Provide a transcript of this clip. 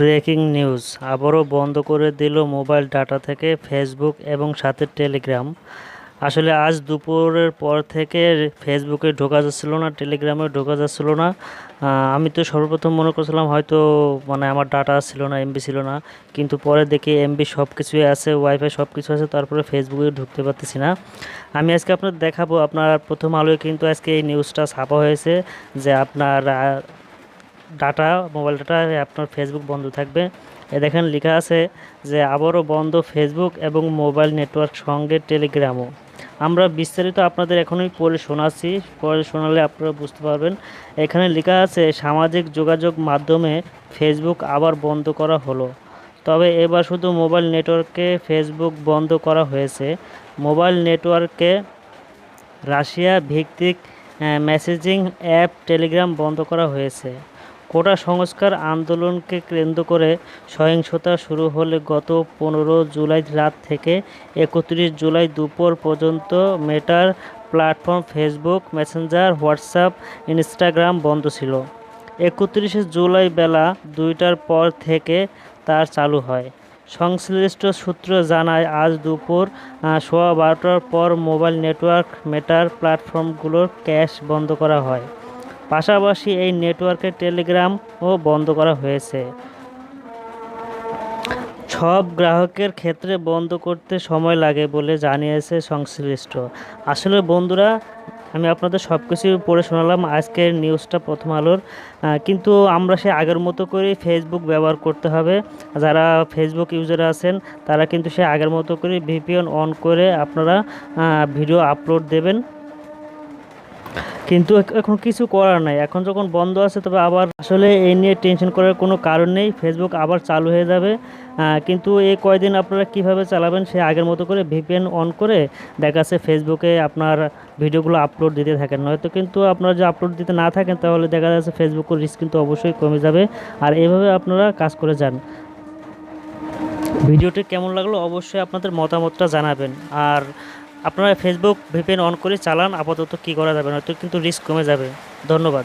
Breaking news. আবারও বন্ধ করে দিল মোবাইল ডাটা থেকে ফেসবুক এবং সাথে টেলিগ্রাম। আসলে আজ দুপুরের পর থেকে ফেসবুকে ঢোকা যাচ্ছিল না, টেলিগ্রামে ঢোকা যাচ্ছিল না। আমি তো সর্বপ্রথম মনে করছিলাম হয়তো মানে আমার ডাটা ছিল না, এমবি ছিল না। কিন্তু পরে দেখি এমবি সব কিছুই আছে, ওয়াইফাই সব কিছু আছে, তারপরে ফেসবুকে ঢুকতে পারতেছি না। আমি আজকে আপনার দেখাবো, আপনার প্রথম আলোয় কিন্তু আজকে এই নিউজটা ছাপা হয়েছে যে আপনার ডাটা মোবাইল ডাটা আপনার ফেসবুক বন্ধ থাকবে। এ দেখেন লেখা আছে যে, আবারও বন্ধ ফেসবুক এবং মোবাইল নেটওয়ার্ক সঙ্গে টেলিগ্রামও আমরা বিস্তারিত আপনাদের এখনই পড়ে শোনাচ্ছি। পরে শোনালে আপনারা বুঝতে পারবেন। এখানে লেখা আছে, সামাজিক যোগাযোগ মাধ্যমে ফেসবুক আবার বন্ধ করা হলো। তবে এবার শুধু মোবাইল নেটওয়ার্কে ফেসবুক বন্ধ করা হয়েছে। মোবাইল নেটওয়ার্কে রাশিয়া ভিত্তিক মেসেজিং অ্যাপ টেলিগ্রাম বন্ধ করা হয়েছে। কোটা সংস্কার আন্দোলনকে কেন্দ্র করে সহিংসতা শুরু হলে গত পনেরো জুলাই রাত থেকে একত্রিশ জুলাই দুপুর পর্যন্ত মেটার platform Facebook, Messenger, WhatsApp, Instagram বন্ধ ছিল। একত্রিশে জুলাই বেলা দুইটার পর থেকে তার চালু হয়। সংশ্লিষ্ট সূত্র জানায়, আজ দুপুর সোয়া বারোটার পর মোবাইল নেটওয়ার্ক মেটার প্ল্যাটফর্মগুলোর ক্যাশ বন্ধ করা হয়। পাশাপাশি এই নেটওয়ার্কে টেলিগ্রামও বন্ধ করা হয়েছে। সব গ্রাহকের ক্ষেত্রে বন্ধ করতে সময় লাগে বলে জানিয়েছে সংশ্লিষ্ট। আসলে বন্ধুরা, আমি আপনাদের সব কিছু পড়ে শোনালাম, আজকের নিউজটা প্রথম আলোর। কিন্তু আমরা সে আগের মতো করে ফেসবুক ব্যবহার করতে হবে। যারা ফেসবুক ইউজার আছেন, তারা কিন্তু সে আগের মতো করে ভিপিএন অন করে আপনারা ভিডিও আপলোড দেবেন। কিন্তু এখন কিছু করার নাই। এখন যখন বন্ধ আছে, তবে আবার আসলে এই নিয়ে টেনশন করার কোনো কারণ নেই। ফেসবুক আবার চালু হয়ে যাবে। কিন্তু এই কয়দিন আপনারা কীভাবে চালাবেন, সে আগের মতো করে ভিপিএন অন করে দেখা যাচ্ছে ফেসবুকে আপনার ভিডিওগুলো আপলোড দিতে থাকেন। নয়তো কিন্তু আপনারা যে আপলোড দিতে না থাকেন, তাহলে দেখা যাচ্ছে ফেসবুকের রিস্ক কিন্তু অবশ্যই কমে যাবে। আর এভাবে আপনারা কাজ করে যান। ভিডিওটি কেমন লাগল, অবশ্যই আপনাদের মতামতটা জানাবেন। আর আপনারা ফেসবুক ভিপিএন অন করে চালান, আপাতত কী করা যাবে নয়তো কিন্তু রিস্ক কমে যাবে। ধন্যবাদ।